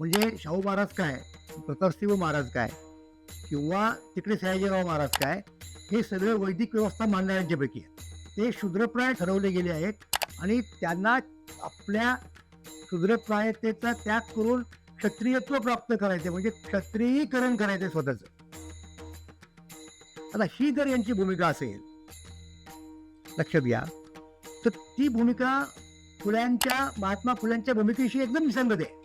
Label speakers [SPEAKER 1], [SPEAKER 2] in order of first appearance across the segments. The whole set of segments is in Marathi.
[SPEAKER 1] म्हणजे शाहू महाराज काय? प्रतापसिंह महाराज काय? किंवा तिकडे सयाजीराव महाराज काय? हे सगळे वैदिक व्यवस्था मानणाऱ्यांच्यापैकी आहे ते शूद्रप्राय ठरवले गेले आहेत आणि त्यांना आपल्या शूद्रप्रायतेचा त्याग करून क्षत्रियत्व प्राप्त करायचे म्हणजे क्षत्रियीकरण करायचे स्वतःच. आता ही जर यांची भूमिका असेल लक्षात घ्या तर ती भूमिका फुल्यांच्या महात्मा फुल्यांच्या भूमिकेशी एकदम निसंगत आहे.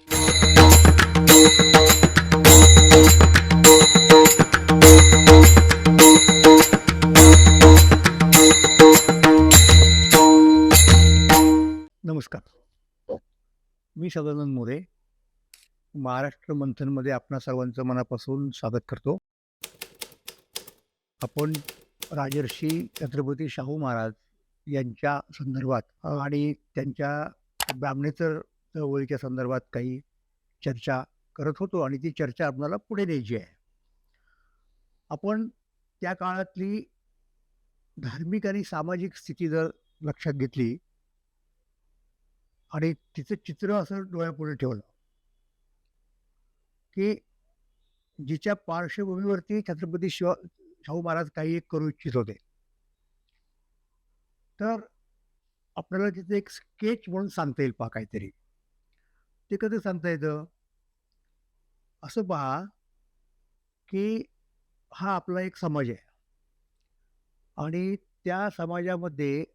[SPEAKER 1] नमस्कार. मी सदानंद मोरे महाराष्ट्र मंथनमध्ये आपणा सर्वांचं मनापासून स्वागत करतो. आपण राजर्षी छत्रपती शाहू महाराज यांच्या संदर्भात आणि त्यांच्या ब्राह्मणेतर चळवळीच्या संदर्भात काही चर्चा करत होतो आणि ती चर्चा आपल्याला पुढे न्यायची आहे. आपण त्या काळातली धार्मिक आणि सामाजिक स्थिती जर लक्षात घेतली आणि तिचं चित्र असं डोळ्यापुढे ठेवलं की जिच्या पार्श्वभूमीवरती छत्रपती शिवा शाहू महाराज काही एक करू इच्छित होते. तर आपल्याला तिथे एक स्केच म्हणून सांगता येईल पहा काहीतरी. ते कधी सांगता येतं? असं पहा की हा आपला एक समाज आहे. आणि त्या समाजामध्ये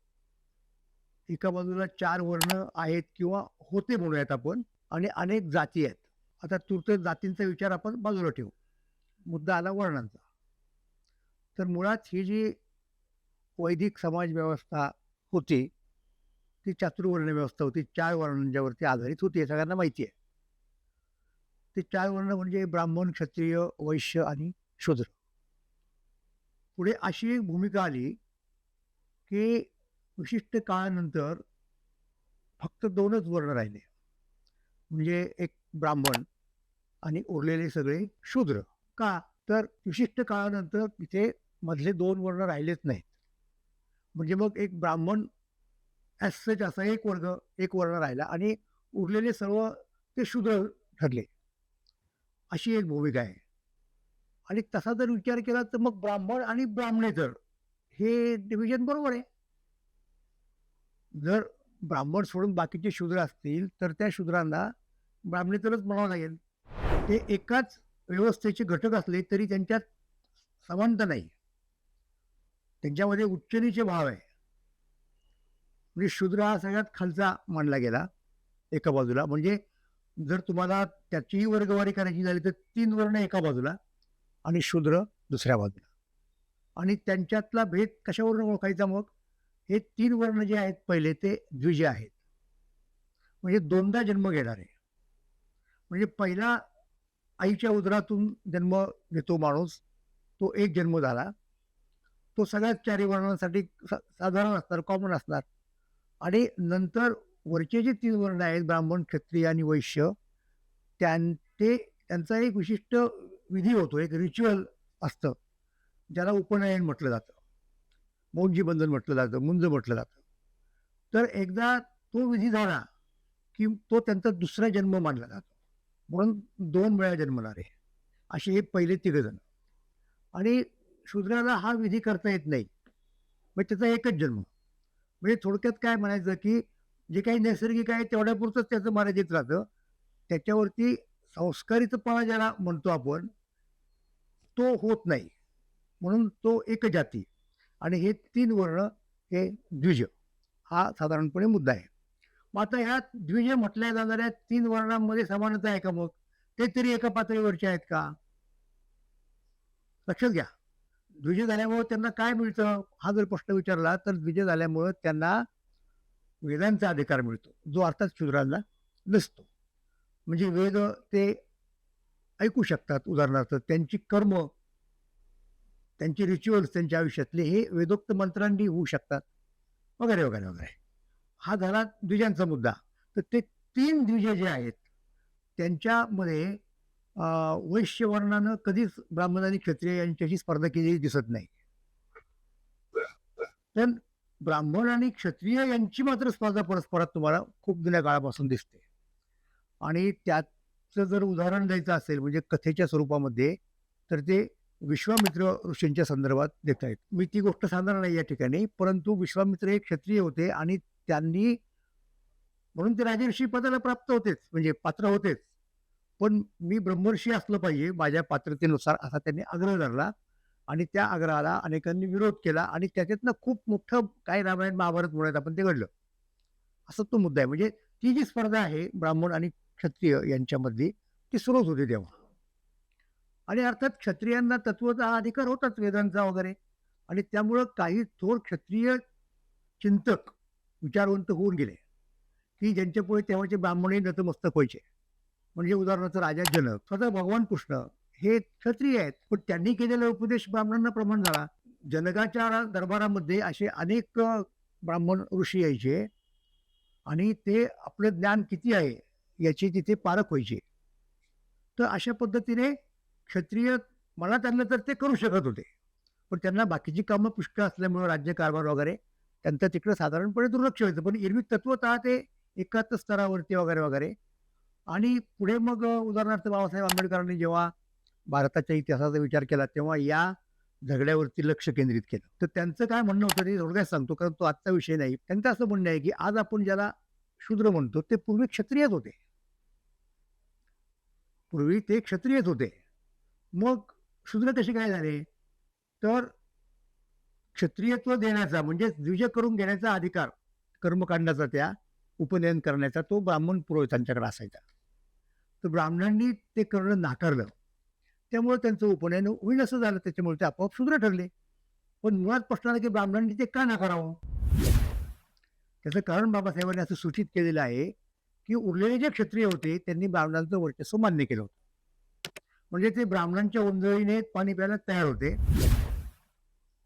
[SPEAKER 1] एका बाजूला चार वर्ण आहेत किंवा होते म्हणूयात आपण आणि अनेक जाती आहेत. आता तूर्त जातींचा विचार आपण बाजूला ठेवू. मुद्दा आला वर्णांचा. तर मुळात ही जी वैदिक समाज व्यवस्था होती ती चातुर्वर्ण व्यवस्था होती चार वर्णांच्यावरती आधारित होती हे सगळ्यांना माहिती आहे. ते चार वर्ण म्हणजे ब्राह्मण क्षत्रिय वैश्य आणि शूद्र. पुढे अशी एक भूमिका आली की विशिष्ट काळानंतर फक्त दोनच वर्ण राहिले. म्हणजे एक ब्राह्मण आणि उरलेले सगळे शूद्र. का? तर विशिष्ट काळानंतर तिथे मधले दोन वर्ण राहिलेच नाहीत. म्हणजे मग एक ब्राह्मण ॲज सच असा एक वर्ग एक वर्ण राहिला आणि उरलेले सर्व ते शूद्र ठरले. अशी एक भूमिका आहे. आणि तसा जर विचार केला तर मग ब्राह्मण आणि ब्राह्मणेतर हे डिव्हिजन बरोबर आहे. जर ब्राह्मण सोडून बाकीचे शूद्र असतील तर त्या शूद्रांना ब्राह्मणेतरच म्हणावं लागेल. ते एकाच व्यवस्थेचे घटक असले तरी त्यांच्यात समानता नाही. त्यांच्यामध्ये उच्चनीचे भाव आहे. म्हणजे शूद्र हा सगळ्यात खालचा मानला गेला एका बाजूला. म्हणजे जर तुम्हाला त्याचीही वर्गवारी करायची झाली तर तीन वर्ण एका बाजूला आणि शूद्र दुसऱ्या बाजूला. आणि त्यांच्यातला भेद कशावरून ओळखायचा मग? हे तीन वर्ण जे आहेत पहिले ते द्विजे आहेत. म्हणजे दोनदा जन्म घेणारे. म्हणजे पहिला आईच्या उदरातून जन्म घेतो माणूस तो एक जन्म झाला. तो सगळ्याच चारी वर्णांसाठी सा- साधारण असणार कॉमन असणार. आणि नंतर वरचे जे तीन वर्ण आहेत ब्राह्मण क्षत्रिय आणि वैश्य त्यां ते त्यांचा एक विशिष्ट विधी होतो एक रिच्युअल असतं ज्याला उपनयन म्हटलं जातं. मौंजी बंधन म्हटलं जातं मुंज म्हटलं जातं. तर एकदा तो विधी झाला की तो त्यांचा दुसरा जन्म मानला जातो. म्हणून दोन वेळा जन्मणारे. असे हे पहिले तिघजण आणि शूद्राला हा विधी करता येत नाही. मग त्याचा एकच जन्म. म्हणजे थोडक्यात काय म्हणायचं की जे काही नैसर्गिक आहे तेवढ्यापुरतंच त्याचं मर्यादित राहतं. त्याच्यावरती संस्कारितपणा ज्याला म्हणतो आपण तो होत नाही. म्हणून तो एक जाती. आणि हे तीन वर्ण हे द्विज. हा साधारणपणे मुद्दा आहे. मग आता ह्या द्विज म्हटल्या जाणाऱ्या तीन वर्णांमध्ये समानता आहे का मग? ते तरी एका पातळीवरचे आहेत का? लक्षात घ्या. द्विज झाल्यामुळं त्यांना काय मिळतं? हा जर प्रश्न विचारला तर द्विज झाल्यामुळं त्यांना वेदांचा अधिकार मिळतो. जो अर्थात शूद्रांना नसतो. म्हणजे वेद ते ऐकू शकतात उदाहरणार्थ त्यांची कर्म त्यांचे रिच्युअल्स त्यांच्या आयुष्यातले हे वेदोक्त मंत्रांनी होऊ शकतात. वगैरे वगैरे वगैरे. हा झाला द्विजांचा मुद्दा. तर ते तीन द्विज जे आहेत त्यांच्यामध्ये वैश्यवर्णानं कधीच ब्राह्मण आणि क्षत्रिय यांच्याशी स्पर्धा केलेली दिसत नाही. पण ब्राह्मण आणि क्षत्रिय यांची मात्र स्पर्धा परस्परात तुम्हाला खूप जुन्या काळापासून दिसते. आणि त्याचं जर उदाहरण द्यायचं असेल म्हणजे कथेच्या स्वरूपामध्ये तर ते विश्वामित्र ऋषींच्या संदर्भात देत आहेत मी ती गोष्ट सांगणार नाही या ठिकाणी परंतु विश्वामित्र हे क्षत्रिय होते आणि त्यांनी म्हणून ते राजर्षी पदाला प्राप्त होतेच म्हणजे पात्र होतेच. पण मी ब्रह्मर्षी असलं पाहिजे माझ्या पात्रतेनुसार असा त्यांनी आग्रह धरला. आणि त्या आग्रहाला अनेकांनी विरोध केला आणि त्याच्यातनं खूप मोठं काय रामायण महाभारत म्हणत आपण ते घडलं. असा तो मुद्दा आहे. म्हणजे ती जी स्पर्धा आहे ब्राह्मण आणि क्षत्रिय यांच्यामधली ती सुरूच होती तेव्हा. आणि अर्थात क्षत्रियांना तत्वचा अधिकार होताच वेदांचा वगैरे. आणि त्यामुळं काही थोर क्षत्रिय चिंतक विचारवंत होऊन गेले की ज्यांच्यापुढे तेव्हाचे ब्राह्मणही नतमस्तक व्हायचे. म्हणजे उदाहरणार्थ राजा जनक स्वतः भगवान कृष्ण हे क्षत्रिय आहेत. पण त्यांनी केलेला उपदेश ब्राह्मणांना प्रमाण झाला. जनकाच्या दरबारामध्ये असे अनेक ब्राह्मण ऋषी यायचे. आणि ते आपलं ज्ञान किती आहे याची तिथे पारख व्हायचे. तर अशा पद्धतीने क्षत्रिय मला त्यांना तर ते करू शकत होते. पण त्यांना बाकीची कामं पुष्कळ असल्यामुळे राज्यकारभार वगैरे त्यांचं तिकडं साधारणपणे दुर्लक्ष व्हायचं. पण एरवी तत्वतः ते एकाच स्तरावरती वगैरे वगैरे. आणि पुढे मग उदाहरणार्थ बाबासाहेब आंबेडकरांनी जेव्हा भारताच्या इतिहासाचा विचार केला तेव्हा या झगड्यावरती लक्ष केंद्रित केलं. तर त्यांचं काय म्हणणं होतं ते थोडक्यात सांगतो कारण तो आजचा विषय नाही. त्यांचं असं म्हणणं आहे की आज आपण ज्याला शूद्र म्हणतो ते पूर्वी क्षत्रियच होते. पूर्वी ते क्षत्रियच होते. मग शूद्र कसे काय झाले? तर क्षत्रियत्व देण्याचा म्हणजे द्विज करून घेण्याचा अधिकार कर्मकांडाचा त्या उपनयन करण्याचा तो ब्राह्मण पुरोहितांच्याकडे असायचा. तर ब्राह्मणांनी ते करणं नाकारलं. त्यामुळे त्यांचं उपनयन होईल असं झालं. त्याच्यामुळे ते आपोआप शूद्र ठरले. पण मुळात प्रश्न आला की ब्राह्मणांनी ते का नाकारावं? त्याचं कारण बाबासाहेबांनी असं सूचित केलेलं आहे की उरलेले जे क्षत्रिय होते त्यांनी ब्राह्मणांचं वर्चस्व मान्य केलं होतं. म्हणजे ते ब्राह्मणांच्या ओंजळीने पाणी प्यायला तयार होते.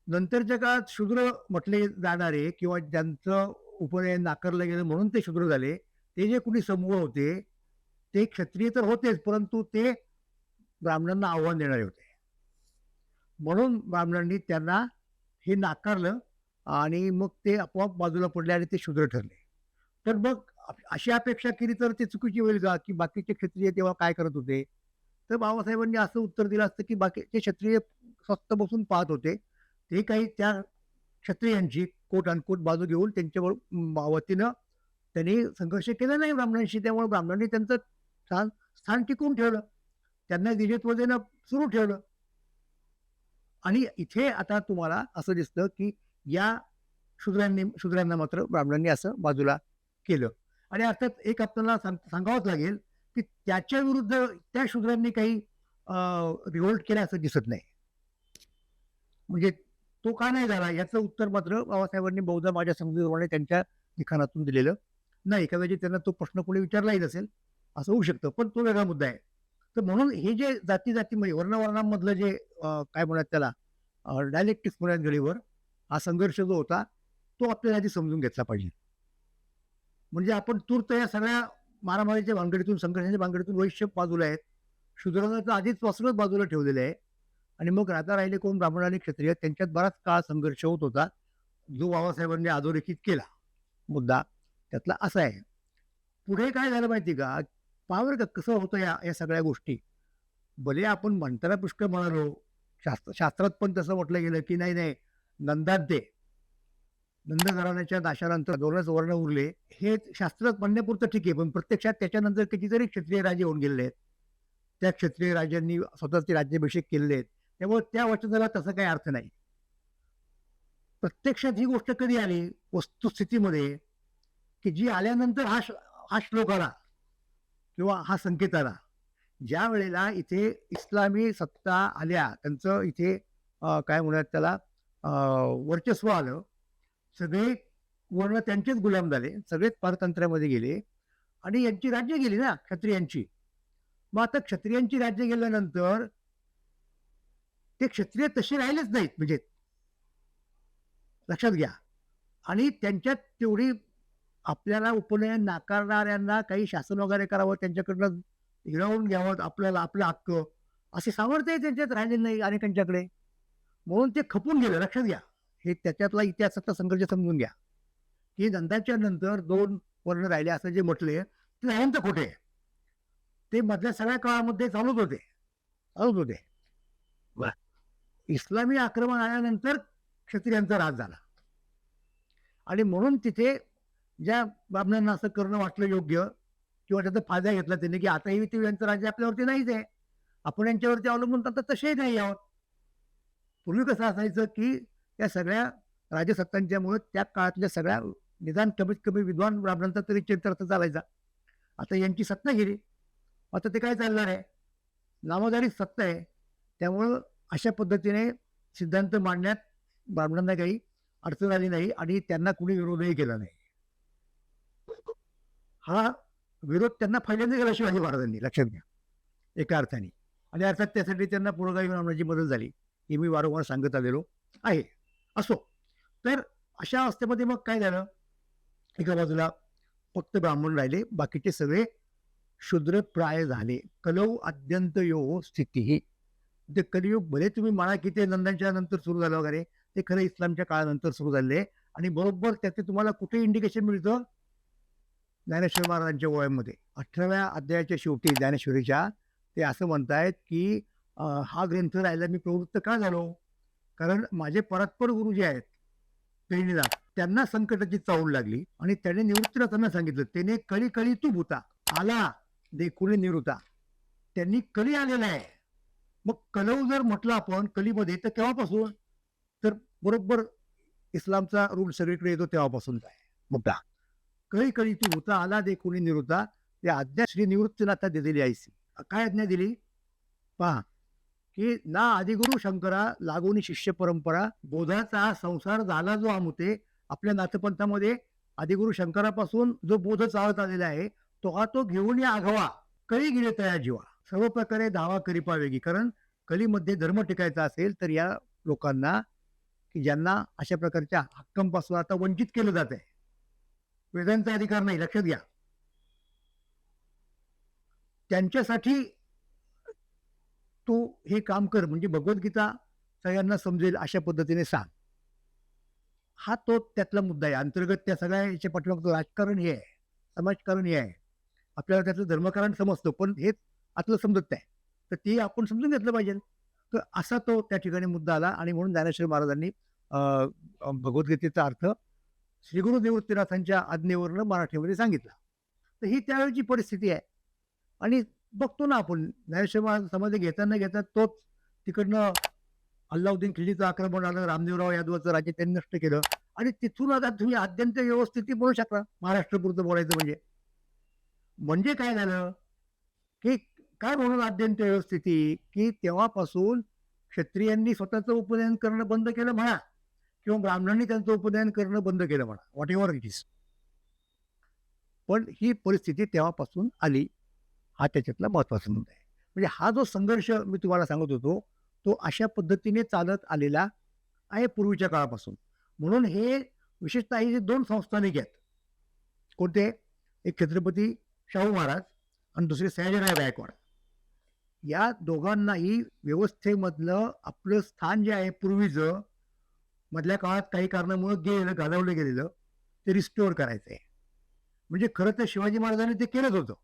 [SPEAKER 1] नंतरच्या काळात शूद्र म्हटले जाणारे किंवा ज्यांचं उपनयन नाकारलं गेलं म्हणून ते शूद्र झाले ते जे कुणी समूह होते ते क्षत्रिय तर होतेच परंतु ते ब्राह्मणांना आव्हान देणारे होते. म्हणून ब्राह्मणांनी त्यांना हे नाकारलं आणि मग ते आपोआप बाजूला पडले आणि ते शूद्र ठरले. तर मग अशी अपेक्षा केली तर ते चुकीची होईल का? की बाकीचे क्षत्रिय तेव्हा काय करत होते? तर बाबासाहेबांनी असं उत्तर दिलं असतं की बाकीचे क्षत्रिय स्वस्त बसून पाहत होते. ते काही त्या क्षत्रियांची कोट अनकोट बाजू घेऊन त्यांच्यावर वतीनं त्यांनी संघर्ष केला नाही ब्राह्मणांशी. त्यामुळे ब्राह्मणांनी त्यांचं स्थान स्थान टिकवून ठेवलं. त्यांना दिलेत्व देणं सुरू ठेवलं. आणि इथे आता तुम्हाला असं दिसतं की या शूद्रांनी शूद्रांना मात्र ब्राह्मणांनी असं बाजूला केलं. आणि अर्थात एक आपल्याला सांग सांगावंच लागेल की त्याच्या विरुद्ध त्या शूद्रांनी काही रिव्होल्ट केलं असं दिसत नाही. म्हणजे तो का नाही झाला याचं उत्तर मात्र बाबासाहेबांनी बहुधा माझ्या समजुतीप्रमाणे त्यांच्या लिखाणातून दिलेलं नाही. एखाद्याची त्यांना तो प्रश्न कोणी विचारलाही नसेल असं होऊ शकतं. पण तो वेगळा मुद्दा आहे. तर म्हणून हे जे जाती जातीमध्ये वर्णवर्णांमधलं जे काय म्हणतात त्याला डायलेक्टिक्स म्हणत गडीवर हा संघर्ष जो होता तो आपल्याला आधी समजून घेतला पाहिजे. म्हणजे आपण तूर्त या सगळ्या मारामारीच्या भानगडीतून संघर्षाच्या भानगडीतून वैश्य बाजूला आहेत. शूद्रांना आधीच पासूनच बाजूला ठेवलेलं आहे. आणि मग राहता राहिले कोण? ब्राह्मण आणि क्षत्रिय. त्यांच्यात बराच काळ संघर्ष होत होता. जो बाबासाहेबांनी अधोरेखित केला मुद्दा त्यातला असा आहे. पुढे काय झालं माहिती का? पावर कसं होतं या या सगळ्या गोष्टी? भले आपण म्हणताना पुष्कळ म्हणालो शास्त्र शास्त्रात पण तसं म्हटलं गेलं की नाही नाही नंदात दे. नंद घराण्याच्या नाशानंतर दोनच वर्ण उरले. हे शास्त्रात म्हणण्यापुरतं ठीक आहे पण प्रत्यक्षात त्याच्यानंतर कितीतरी क्षत्रिय राजे होऊन गेलेले आहेत. त्या क्षत्रिय राजांनी स्वतःचे राज्याभिषेक केलेले आहेत. त्यामुळे त्या वचनाला तसा काही अर्थ नाही. प्रत्यक्षात ही गोष्ट कधी आली? वस्तुस्थितीमध्ये की जी आल्यानंतर हा हा श्लोक आला. किंवा हा संकेत आला. ज्या वेळेला इथे इस्लामी सत्ता आल्या त्यांचं इथे काय म्हणूयात त्याला अं, वर्चस्व आलं. सगळे वर्ण त्यांचेच गुलाम झाले. सगळेच पारतंत्र्यामध्ये गेले. आणि यांची राज्य गेली ना क्षत्रियांची. मग आता क्षत्रियांची राज्य गेल्यानंतर ते क्षत्रिय तसे राहिलेच नाहीत. म्हणजे लक्षात घ्या. आणि त्यांच्यात तेवढी आपल्याला उपनयन नाकारणाऱ्यांना काही शासन वगैरे करावं त्यांच्याकडनं हिरावून घ्यावं आपल्याला आपलं हक्क. असे सामर्थ्य त्यांच्यात राहिले नाही अनेकांच्याकडे. म्हणून ते खपून गेलं. लक्षात घ्या. हे त्याच्यातला इतिहासाचा संघर्ष समजून घ्या. की नंतरच्या नंतर दोन वर्ण राहिले. असं जे म्हटले ते अनंत खोटे आहे. ते मधल्या सगळ्या काळामध्ये चालूच होते. चालूच होते. इस्लामी आक्रमण आल्यानंतर क्षत्रियांचा राज झाला. आणि म्हणून तिथे ज्या बाबणांना असं करणं वाटलं योग्य किंवा त्याचा फायदा घेतला त्यांनी की आताही ते यांचं राज्य आपल्यावरती नाहीच आहे. आपण यांच्यावरती अवलंबून तर तसेही नाही आहोत. पूर्वी कसं असायचं की त्या सगळ्या राजसत्तांच्यामुळे त्या काळातल्या सगळ्या निदान कमीत कमी विद्वान ब्राह्मणांचा तरी चरित्रार्थ चालायचा. आता यांची सत्ता गेली. आता ते काय चालणार आहे? नामोदारी सत्ता आहे. त्यामुळं अशा पद्धतीने सिद्धांत मांडण्यात ब्राह्मणांना काही अडचण आली नाही आणि त्यांना कुणी विरोधही केला नाही. हा विरोध त्यांना पहिल्यांदा केला शिवाजी महाराजांनी लक्षात घ्या. एका अर्थाने. आणि अर्थात त्यासाठी त्यांना पुढं येऊन आणण्याची मदत झाली. ही मी वारंवार सांगत आलेलो आहे. असो. तर अशा अवस्थेमध्ये मग काय झालं? एका बाजूला फक्त ब्राह्मण राहिले. बाकीचे सगळे शूद्र प्राय झाले. कलौ अत्यंत यो स्थिती. ते कलियुग भले तुम्ही म्हणा की ते नंदांच्या नंतर सुरू झालं वगैरे. ते खरं इस्लामच्या काळानंतर सुरू झाले. आणि बरोबर त्याचे तुम्हाला कुठे इंडिकेशन मिळतं? ज्ञानेश्वर महाराजांच्या वयामध्ये. अठराव्या अध्यायाच्या शेवटी ज्ञानेश्वरीच्या ते असं म्हणतायत की हा ग्रंथ राहिला मी प्रवृत्त का झालो? कारण माझे परस्पर गुरु जे आहेत पेरणीदास त्यांना संकटाची चावूल लागली आणि त्याने निवृत्तीला त्यांना सांगितलं त्याने कळी कळी तू भूता. आला देखुने निवृत्ता. त्यांनी कली आलेला आहे. मग कलव जर म्हटलं आपण कलीमध्ये तर केव्हापासून? तर बरोबर इस्लामचा रूल सगळीकडे येतो तेव्हापासून आहे मुद्दा. कळी कळी तू होता आला देखुने निवृत्ता ते आज्ञा श्री निवृत्तीनाथा दिलेली आहे काय आज्ञा दिली? पहा की ना आदिगुरु शंकरा लागोनी शिष्य परंपरा बोधाचा हा संसार झाला जो आमुते आपल्या नाथपंथामध्ये आदिगुरु शंकरापासून जो बोध चालत आलेला आहे तो हा तो घेऊन या आघवा. कळी गेले तया जीवा. सर्व प्रकारे धावा करी पावेगी. कारण कलीमध्ये धर्म टिकायचा असेल तर या लोकांना की ज्यांना अशा प्रकारच्या हक्कांपासून आता वंचित केलं जात आहे वेदांचा अधिकार नाही. लक्षात घ्या. त्यांच्यासाठी तू हे काम कर. म्हणजे भगवद्गीता सगळ्यांना समजेल अशा पद्धतीने सांग. हा तो त्यातला मुद्दा आहे. अंतर्गत त्या सगळ्या याच्या पाठीमागचं राजकारण हे आहे. समाजकारण हे आहे. आपल्याला त्यातलं धर्मकारण समजतो. पण हे आतलं समजत नाही. तर ते आपण समजून घेतलं पाहिजे. तर असा तो त्या ठिकाणी मुद्दा आला. आणि म्हणून ज्ञानेश्वर महाराजांनी अं, भगवद्गीतेचा अर्थ श्रीगुरु निवृत्तीनाथांच्या आज्ञेवरनं मराठीमध्ये सांगितला. तर ही त्यावेळची परिस्थिती आहे. आणि बघतो ना आपण ज्ञानेश्वर महाराज समाधी घेताना घेता तोच तिकडनं अल्लाउद्दीन खिल्लीचं आक्रमण आलं रामदेवराव यादवाचं राज्य त्यांनी नष्ट केलं. आणि तिथून आता तुम्ही अत्यंत व्यवस्थित बोलू शकता महाराष्ट्रपुरतं बोलायचं म्हणजे. म्हणजे काय झालं? की काय म्हणून अत्यंत व्यवस्थिती? की तेव्हापासून क्षत्रियांनी स्वतःचं उपनयन करणं बंद केलं म्हणा. किंवा ब्राह्मणांनी त्यांचं उपनयन करणं बंद केलं म्हणा व्हॉट एव्हर इट इज पण ही परिस्थिती तेव्हापासून आली हा त्याच्यातला महत्त्वाचा मुद्दा आहे. म्हणजे हा जो संघर्ष मी तुम्हाला सांगत होतो तो अशा पद्धतीने चालत आलेला आहे पूर्वीच्या काळापासून. म्हणून हे विशेषतः हे जे दोन संस्थानिक आहेत कोणते? एक छत्रपती शाहू महाराज आणि दुसरे सयाजीराव गायकवाड. या दोघांनाही व्यवस्थेमधलं आपलं स्थान जे आहे पूर्वीचं मधल्या काळात काही कारणामुळे गेलेलं घालवलं गेलेलं ते रिस्टोअर करायचं आहे म्हणजे खरं तर शिवाजी महाराजांनी ते केलंच होतं.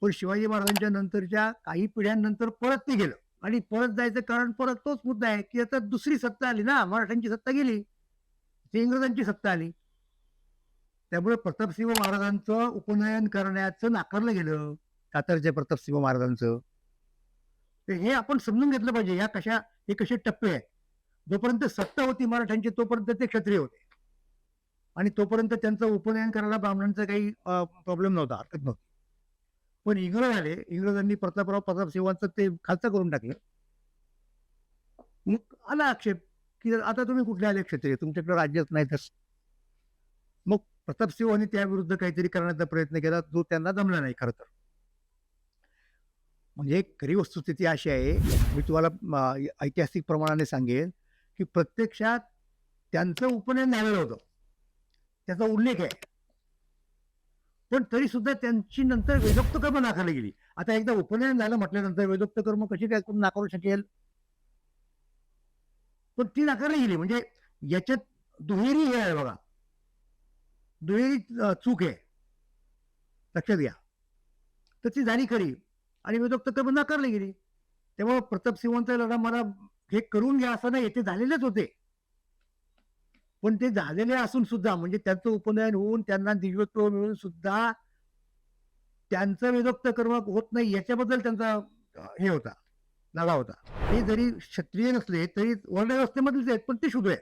[SPEAKER 1] पण शिवाजी महाराजांच्या नंतरच्या काही पिढ्यांनंतर परत ते गेलं. आणि परत जायचं कारण परत तोच मुद्दा आहे की आता दुसरी सत्ता आली ना मराठ्यांची सत्ता गेली. ती इंग्रजांची सत्ता आली. त्यामुळे प्रतापसिंह महाराजांचं उपनयन करण्याचं नाकारलं गेलं सातारच्या प्रतापसिंह महाराजांचं. तर हे आपण समजून घेतलं पाहिजे या कशा हे कसे टप्पे आहेत. जोपर्यंत सत्ता होती मराठ्यांची तोपर्यंत ते क्षत्रिय होते. आणि तोपर्यंत त्यांचं उपनयन करायला ब्राह्मणांचा काही प्रॉब्लेम नव्हता हरकत नव्हती. पण इंग्रज आले इंग्रजांनी प्रतापराव प्रतापसिंहांचं ते खालचं करून टाकलं. मग आला आक्षेप की आता तुम्ही कुठले आले क्षत्रिय? तुमच्याकडे राज्यच नाही तर मग प्रतापसिंहांनी त्याविरुद्ध काहीतरी करण्याचा प्रयत्न केला जो त्यांना जमला नाही खरं तर. म्हणजे खरी वस्तुस्थिती अशी आहे मी तुम्हाला ऐतिहासिक प्रमाणाने सांगेन. की प्रत्यक्षात त्यांचं उपनयन झालेलं होतं. त्याचा उल्लेख आहे. पण तरी सुद्धा त्यांची नंतर वेदोक्त कर्म नाकारली गेली. आता एकदा उपनयन झालं म्हटल्यानंतर वेदोक्त कर्म कशी काय करून नाकारू शकेल? पण ती नाकारली गेली. म्हणजे याच्यात दुहेरी हे आहे बघा. दुहेरी चूक आहे. लक्षात घ्या. तर ती झाली खरी. आणि वेदोक्त कर्म नाकारली गेली. तेव्हा प्रताप सिंहांचा लढा मला हे करून घ्या असं नाही ते झालेलेच होते. पण ते झालेले असून सुद्धा म्हणजे त्यांचं उपनयन होऊन त्यांना दिव्यत्व मिळून सुद्धा त्यांचं वेदोक्त कर्म होत नाही याच्याबद्दल त्यांचा हे होता नागा होता. ते जरी क्षत्रिय नसले तरी वर्णव्यवस्थेमधलेच आहेत पण ते शुद्ध आहेत.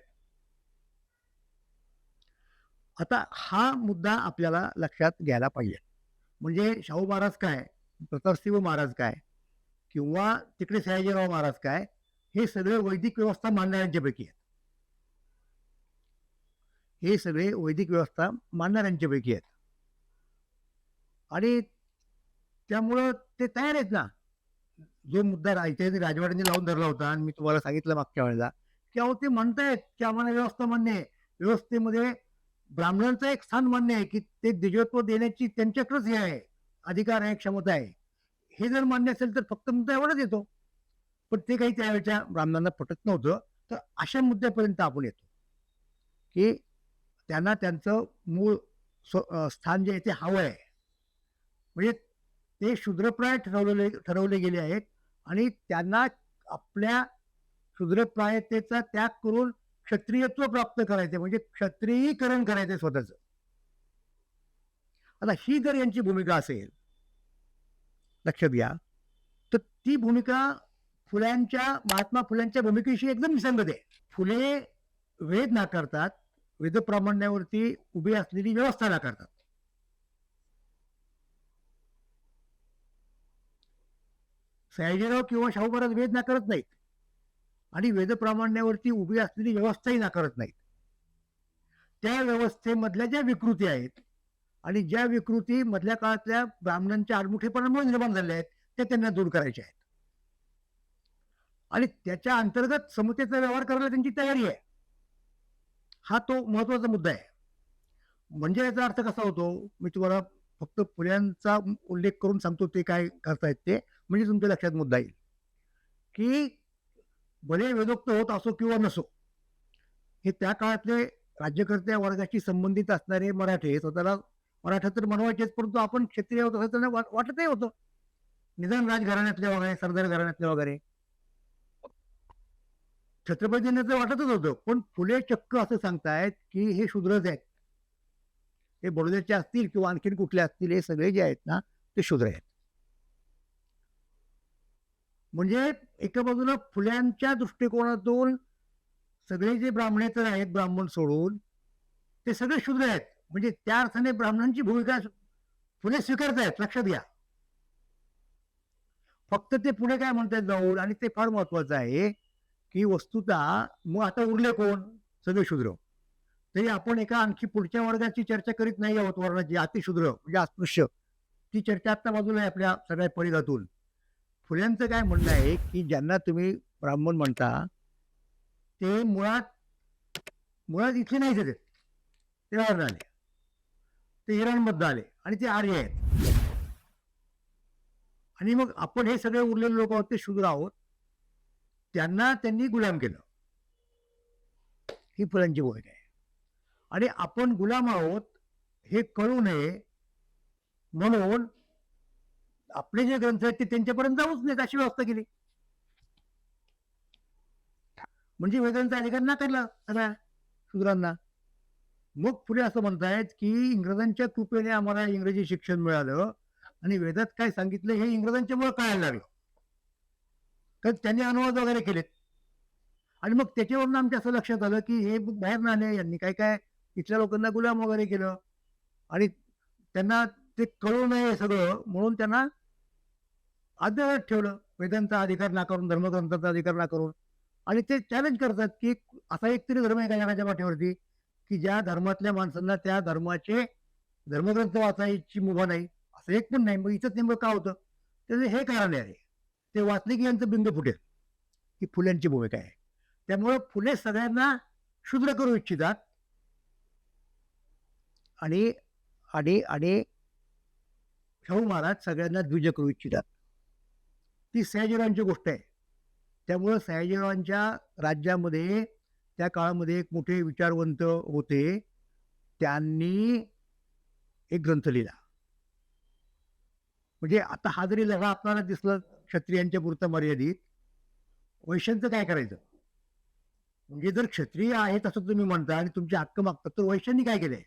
[SPEAKER 1] आता हा मुद्दा आपल्याला लक्षात घ्यायला पाहिजे. म्हणजे शाहू महाराज काय? प्रतापसिंह महाराज काय? किंवा तिकडे सयाजीराव महाराज काय? हे सगळे वैदिक व्यवस्था मानणाऱ्यांच्यापैकी आहेत. हे सगळे वैदिक व्यवस्था मानणाऱ्यांच्यापैकी आहेत. आणि त्यामुळं ते तयार आहेत ना. जो मुद्दा राहायचा राजवाड्यांनी लावून धरला होता आणि मी तुम्हाला सांगितलं मागच्या वेळेला की अहो ते म्हणतायत की आम्हाला व्यवस्था मान्य आहे. व्यवस्थेमध्ये ब्राह्मणांचं एक स्थान मान्य आहे की ते दिव्यत्व देण्याची त्यांच्याकडेच हे आहे. अधिकार आहे क्षमता आहे. हे जर मान्य असेल तर फक्त मुद्दा एवढाच येतो. पण ते काही त्यावेळेच्या ब्राह्मणांना पटत नव्हतं. तर अशा मुद्द्यापर्यंत आपण येतो. की त्यांना त्यांचं मूळ स्व- स्थान जे आहे ते हवं आहे म्हणजे ते शूद्रप्राय ठरवलेले ठरवले गेले आहेत आणि त्यांना आपल्या शूद्रप्रायतेचा त्याग करून क्षत्रियत्व प्राप्त करायचे म्हणजे क्षत्रियीकरण करायचे स्वतःच. आता ही जर यांची भूमिका असेल लक्षात घ्या. तर ती भूमिका फुल्यांच्या महात्मा फुल्यांच्या भूमिकेशी एकदम विसंगत आहे फुले वेद नाकारतात वेदप्रामाण्यावरती उभी असलेली व्यवस्था नाकारतात. सयाजीराव किंवा शाहू महाराज वेद नाकारत नाहीत. आणि वेदप्रामाण्यावरती उभी असलेली व्यवस्थाही नाकारत नाहीत. त्या व्यवस्थेमधल्या ज्या विकृती आहेत आणि ज्या विकृती मधल्या काळातल्या ब्राह्मणांच्या आडमुठेपणामुळे निर्माण झाल्या आहेत त्या त्यांना दूर करायच्या आहेत. आणि त्याच्या अंतर्गत समतेचा व्यवहार करायला त्यांची तयारी आहे. हा तो महत्त्वाचा मुद्दा आहे. म्हणजे याचा अर्थ कसा होतो? मी तुम्हाला फक्त फुल्यांचा उल्लेख करून सांगतो ते काय करतायत ते. म्हणजे तुमच्या लक्षात मुद्दा येईल. की भले वेदोक्त होत असो किंवा नसो हे त्या काळातले राज्यकर्त्या वर्गाशी संबंधित असणारे मराठे स्वतःला मराठा तर म्हणवायचेच परंतु आपण क्षेत्रीय होत असं त्यांना वाटतही होतं. निदान राजघराण्यातल्या वगैरे सरदार घराण्यातले वगैरे. छत्रपतींना तर वाटतच होतं. पण फुले चक्क असं सांगतायत की हे शूद्रच आहेत. हे बडोद्याचे असतील किंवा आणखीन कुठले असतील हे सगळे जे आहेत ना ते शूद्र आहेत. म्हणजे एका बाजूला फुल्यांच्या दृष्टिकोनातून सगळे जे ब्राह्मणेतर आहेत ब्राह्मण सोडून ते सगळे शूद्र आहेत. म्हणजे त्या अर्थाने ब्राह्मणांची भूमिका फुले स्वीकारतायत लक्षात घ्या. फक्त ते पुढे काय म्हणतात जाऊन आणि ते फार महत्वाचं आहे की वस्तुता मग आता उरले कोण? सगळे शूद्र. तरी आपण एका आणखी पुढच्या वर्गाची चर्चा करीत नाही आहोत वर्णाची अतिशूद्र म्हणजे अस्पृश्य. ती चर्चा आता बाजूला आहे आपल्या सगळ्या परिघातून. फुल्यांचं काय म्हणणं आहे की ज्यांना तुम्ही ब्राह्मण म्हणता ते मुळात मुळात इथले नाही ते. ते बाहेर आले. ते इराणमधनं आले आणि ते आर्य आहेत. आणि मग आपण हे सगळे उरलेले लोक आहोत ते शूद्र आहोत. त्यांना त्यांनी गुलाम केलं. ही फुलांची भूमिका आहे आणि आपण गुलाम आहोत हे कळू नये. म्हणून आपले जे ग्रंथ आहेत ते त्यांच्यापर्यंत जाऊच नाहीत अशी व्यवस्था केली. म्हणजे वेदांचा अधिकार नाकारला सगळ्या शूद्रांना मग पुढे असं म्हणतायत की इंग्रजांच्या कृपेने आम्हाला इंग्रजी शिक्षण मिळालं आणि वेदात काय सांगितलं हे इंग्रजांच्यामुळे कळायला लागलं. कारण त्यांनी अनुवाद वगैरे केलेत. आणि मग त्याच्यावरून आमच्या असं लक्षात आलं की हे बाहेर ना आले यांनी काय काय इथल्या लोकांना गुलाम वगैरे केलं. आणि त्यांना ते कळू नये सगळं म्हणून त्यांना अद्यावत ठेवलं. वेदांचा अधिकार नाकारून धर्मग्रंथाचा अधिकार नाकारून. आणि ते चॅलेंज करतात की असा एक तरी धर्म आहे का जगाच्या पाठीवरती? की ज्या धर्मातल्या माणसांना त्या धर्माचे धर्मग्रंथ वाचायची मुभा नाही. असं एक पण नाही. मग इथंच नेमकं का होतं? त्याचं हे कारण आहे. ते वाचले की यांचं बिंग फुटेल ही फुल्यांची भूमिका आहे. त्यामुळे फुले सगळ्यांना शूद्र करू इच्छितात. आणि आणि आणि शाहू महाराज सगळ्यांना द्विज करू इच्छितात. ती सयाजीरावांची गोष्ट आहे. त्यामुळं सयाजीरावांच्या राज्यामध्ये त्या काळामध्ये एक मोठे विचारवंत होते. त्यांनी एक ग्रंथ लिहिला. म्हणजे आता हा जरी लढा आपल्याला दिसला क्षत्रियांच्या पुरतं मर्यादित वैश्यांचं काय करायचं? म्हणजे जर क्षत्रिय आहेत असं तुम्ही म्हणता आणि तुमचे हक्क मागतात तर वैश्यांनी काय केलंय?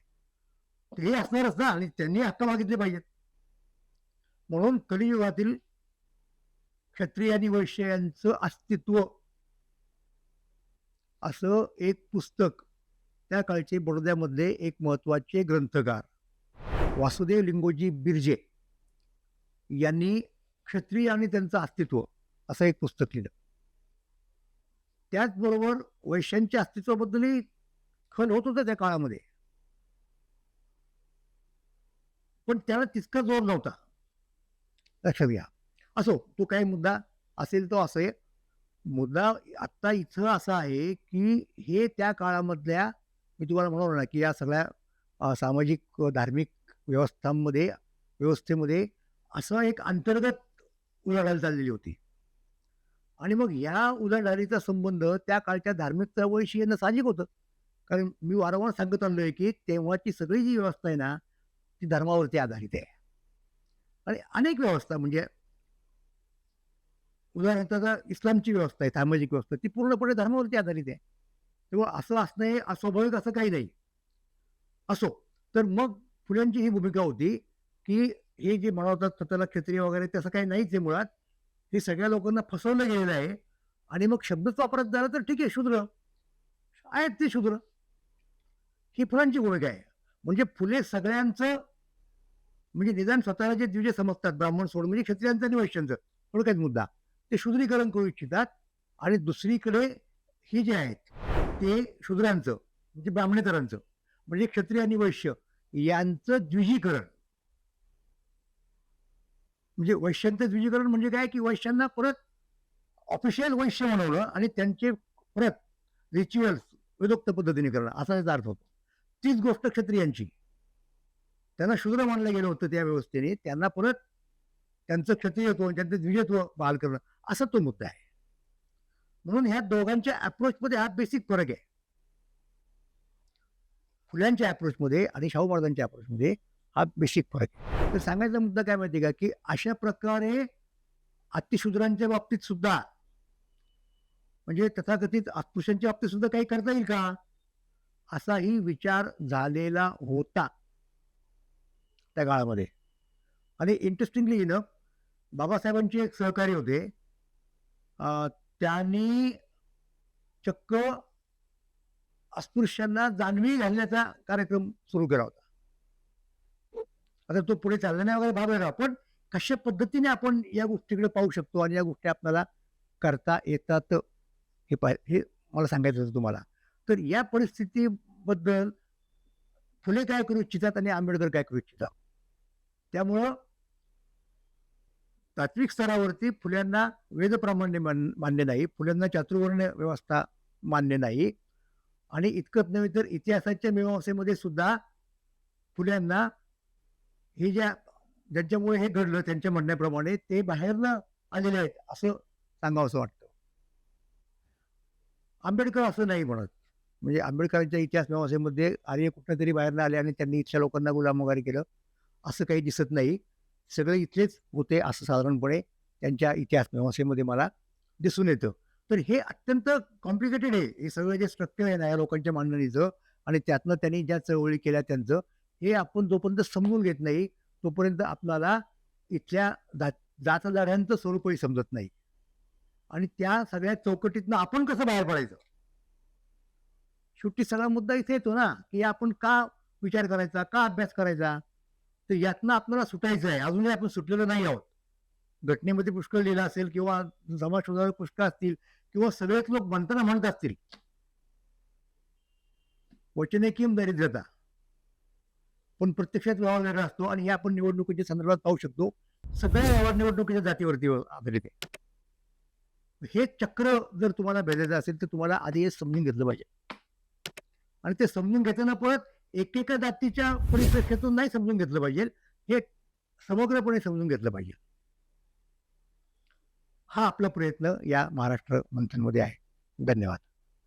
[SPEAKER 1] ते असणारच ना आणि त्यांनी हक्क मागितले पाहिजेत. म्हणून कलियुगातील क्षत्रिय आणि वैश्य यांचं अस्तित्व असं एक पुस्तक त्या काळचे बडोद्यामधले एक महत्त्वाचे ग्रंथकार वासुदेव लिंगोजी बिर्जे यांनी क्षत्रिय आणि त्यांचं अस्तित्व असं एक पुस्तक लिहिलं. त्याचबरोबर वैश्यांच्या अस्तित्वाबद्दलही खल होत होता त्या काळामध्ये. पण त्याला तितका जोर नव्हता. लक्षात घ्या. असो तो काही मुद्दा असेल तो असे मुद्दा आत्ता इथं असा आहे की हे त्या काळामधल्या मी तुम्हाला म्हणालो ना की या सगळ्या सामाजिक धार्मिक व्यवस्थांमध्ये व्यवस्थेमध्ये असं एक अंतर्गत उलाढाल चाललेली होती. आणि मग या उलाढालीचा संबंध त्या काळच्या धार्मिक चळवळीशी येणं साहजिक होतं. कारण मी वारंवार सांगत आलो आहे की तेव्हाची सगळी जी व्यवस्था आहे ना ती धर्मावरती आधारित आहे. आणि अनेक व्यवस्था म्हणजे उदाहरणार्थ इस्लामची व्यवस्था आहे सामाजिक व्यवस्था ती पूर्णपणे धर्मावरती आधारित आहे. तेव्हा असं असणं हे अस्वाभाविक असं काही नाही. असो तर मग फुल्यांची ही भूमिका होती की हे जे म्हणवतात स्वतःला क्षत्रिय वगैरे तसं काही नाहीच आहे मुळात. हे सगळ्या लोकांना फसवलं गेलेलं आहे. आणि मग शब्दच वापरत झाला तर ठीक आहे शूद्र. आहेत ते शूद्र. ही फुलांची भूमिका आहे. म्हणजे फुले सगळ्यांचं म्हणजे निदान स्वतःला जे द्विजे समजतात ब्राह्मण सोड म्हणजे क्षत्रियांचं आणि वैश्यांचं थोडक्यात मुद्दा. ते शूद्रीकरण करू इच्छितात. आणि दुसरीकडे हे जे आहेत ते शूद्रांचं म्हणजे ब्राह्मणेतरांचं म्हणजे क्षत्रिय आणि वैश्य यांचं द्विजीकरण. म्हणजे वैश्यांचं द्विजीकरण म्हणजे काय? की वैश्यांना परत ऑफिशियल वैश्य बनवलं आणि त्यांचे परत रिच्युअल्स वेदोक्त पद्धतीने करणं. असा याचा अर्थ होतो. तीच गोष्ट क्षत्रियांची. त्यांना शूद्र मानलं गेलं होतं त्या व्यवस्थेने. त्यांना परत त्यांचं क्षत्रियत्व त्यांचं द्विजत्व बहाल करणं. असा तो मुद्दा आहे. म्हणून ह्या दोघांच्या अप्रोचमध्ये हा बेसिक फरक आहे. फुल्यांच्या अप्रोचमध्ये आणि शाहू महाराजांच्या अप्रोचमध्ये हा बेसिक फरक तर सांगायचा मुद्दा काय माहिती का? की अशा प्रकारे अतिशूद्रांच्या बाबतीत सुद्धा म्हणजे तथाकथित अस्पृश्यांच्या बाबतीत सुद्धा काही करता येईल का? असाही विचार झालेला होता त्या काळामध्ये. आणि इंटरेस्टिंगली ना बाबासाहेबांचे एक सहकारी होते. अं, त्यांनी चक्क अस्पृश्यांना जाणवी घालण्याचा कार्यक्रम सुरू केला होता. आता तो पुढे चालला नाही वगैरे भाग वेगळा पण कशा पद्धतीने आपण या गोष्टीकडे पाहू शकतो आणि या गोष्टी आपल्याला करता येतात हे पाह हे मला सांगायचं होतं तुम्हाला. तर या परिस्थितीबद्दल फुले काय करू इच्छितात आणि आंबेडकर काय करू इच्छितात? त्यामुळं तात्विक स्तरावरती फुल्यांना वेदप्रामाण्य मान मान्य नाही. फुल्यांना चातुर्वर्ण व्यवस्था मान्य नाही. आणि इतकंच नव्हे तर इतिहासाच्या मीमांसेमध्ये सुद्धा फुल्यांना हे ज्या ज्यांच्यामुळे हे घडलं त्यांच्या म्हणण्याप्रमाणे ते बाहेरनं आलेले आहेत असं सांगावं असं वाटतं. आंबेडकर असं नाही म्हणत. म्हणजे आंबेडकरांच्या इतिहास मीमांसेमध्ये आर्य कुठं तरी बाहेरनं आले आणि त्यांनी इथल्या लोकांना गुलाम वगैरे केलं असं काही दिसत नाही. सगळे इथलेच होते असं साधारणपणे त्यांच्या इतिहास मीमांसेमध्ये मला दिसून येतं. तर हे अत्यंत कॉम्प्लिकेटेड आहे. हे सगळं जे स्ट्रक्चर आहे ना या लोकांच्या मांडणीचं आणि त्यातनं त्यांनी ज्या चळवळी केल्या त्यांचं हे आपण जोपर्यंत समजून घेत नाही तोपर्यंत आपल्याला इथल्या जा जातदाऱ्यांचं स्वरूपही समजत नाही. आणि त्या सगळ्या चौकटीतनं आपण कसं बाहेर पडायचं? शेवटी सगळा मुद्दा इथे येतो ना की आपण का विचार करायचा का अभ्यास करायचा? तर यातनं आपल्याला सुटायचं आहे. अजूनही आपण सुटलेलो नाही आहोत. घटनेमध्ये पुष्कळ लिहिलं असेल किंवा समाज सुधारक पुष्कळ असतील किंवा सगळेच लोक म्हणताना म्हणत असतील. वचने किम दरिद्रता? पण प्रत्यक्षात व्यवहार वेगळा असतो आणि हे आपण निवडणुकीच्या संदर्भात पाहू शकतो. सगळ्या व्यवहार निवडणुकीच्या जातीवरती आधारित आहे. हे चक्र जर तुम्हाला भेटायचं असेल तर तुम्हाला आधी हे समजून घेतलं पाहिजे. आणि ते समजून घेताना परत एकेका जातीच्या परिप्रेक्षातून नाही समजून घेतलं पाहिजे. हे समग्रपणे समजून घेतलं पाहिजे. हा आपला प्रयत्न या महाराष्ट्र मंथनमध्ये आहे. धन्यवाद.